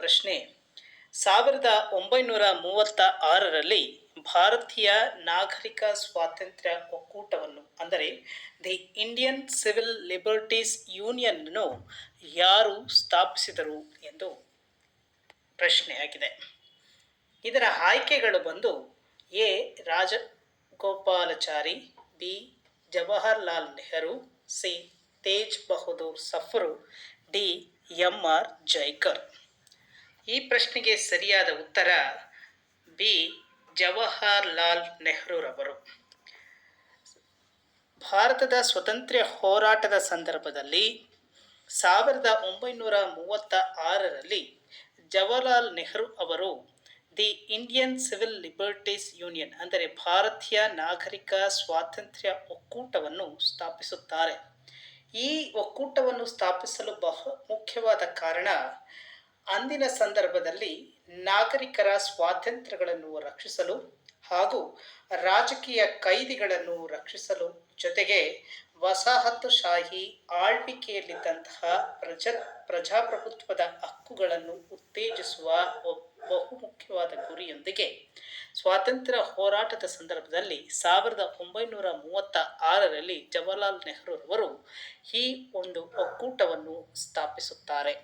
ಪ್ರಶ್ನೆ. ಸಾವಿರದ ಒಂಬೈನೂರ ಮೂವತ್ತ ಆರರಲ್ಲಿ ಭಾರತೀಯ ನಾಗರಿಕ ಸ್ವಾತಂತ್ರ್ಯ ಒಕ್ಕೂಟವನ್ನು, ಅಂದರೆ ದಿ ಇಂಡಿಯನ್ ಸಿವಿಲ್ ಲಿಬರ್ಟೀಸ್ ಯೂನಿಯನ್ನನ್ನು ಯಾರು ಸ್ಥಾಪಿಸಿದರು ಎಂದು ಪ್ರಶ್ನೆಯಾಗಿದೆ ಇದರ ಆಯ್ಕೆಗಳು ಬಂದು A. Rajagopalachari, B. Jawaharlal Nehru, C. Tej Bahadur Sapru, D. M R Jayakar. ಈ ಪ್ರಶ್ನೆಗೆ ಸರಿಯಾದ ಉತ್ತರ ಬಿ ಜವಾಹರ್ಲಾಲ್ ನೆಹರೂರವರು. ಭಾರತದ ಸ್ವತಂತ್ರ ಹೋರಾಟದ ಸಂದರ್ಭದಲ್ಲಿ ಸಾವಿರದ ಒಂಬೈನೂರ ಮೂವತ್ತ ಆರರಲ್ಲಿ ಜವಾಹರ್ಲಾಲ್ ನೆಹರು ಅವರು the Indian civil liberties union, ಅಂದರೆ ಭಾರತೀಯ ನಾಗರಿಕ ಸ್ವಾತಂತ್ರ್ಯ ಒಕ್ಕೂಟವನ್ನು ಸ್ಥಾಪಿಸುತ್ತಾರೆ. ಈ ಒಕ್ಕೂಟವನ್ನು ಸ್ಥಾಪಿಸಲು ಬಹು ಮುಖ್ಯವಾದ ಕಾರಣ ಅಂದಿನ ಸಂದರ್ಭದಲ್ಲಿ ನಾಗರಿಕರ ಸ್ವಾತಂತ್ರ್ಯಗಳನ್ನು ರಕ್ಷಿಸಲು ಹಾಗೂ ರಾಜಕೀಯ ಕೈದಿಗಳನ್ನು ರಕ್ಷಿಸಲು ಜೊತೆಗೆ ವಸಾಹತುಶಾಹಿ ಆಳ್ವಿಕೆಯಲ್ಲಿದ್ದಂತಹ ಪ್ರಜಾ, ಪ್ರಜಾಪ್ರಭುತ್ವದ ಹಕ್ಕುಗಳನ್ನು ಉತ್ತೇಜಿಸುವ ಬಹುಮುಖ್ಯವಾದ ಗುರಿಯೊಂದಿಗೆ ಸ್ವಾತಂತ್ರ್ಯ ಹೋರಾಟದ ಸಂದರ್ಭದಲ್ಲಿ ಸಾವಿರದ ಒಂಬೈನೂರ ಮೂವತ್ತ ಆರರಲ್ಲಿ ಜವಾಹರ್ಲಾಲ್ ನೆಹರೂರವರು ಈ ಒಂದು ಒಕ್ಕೂಟವನ್ನು ಸ್ಥಾಪಿಸುತ್ತಾರೆ.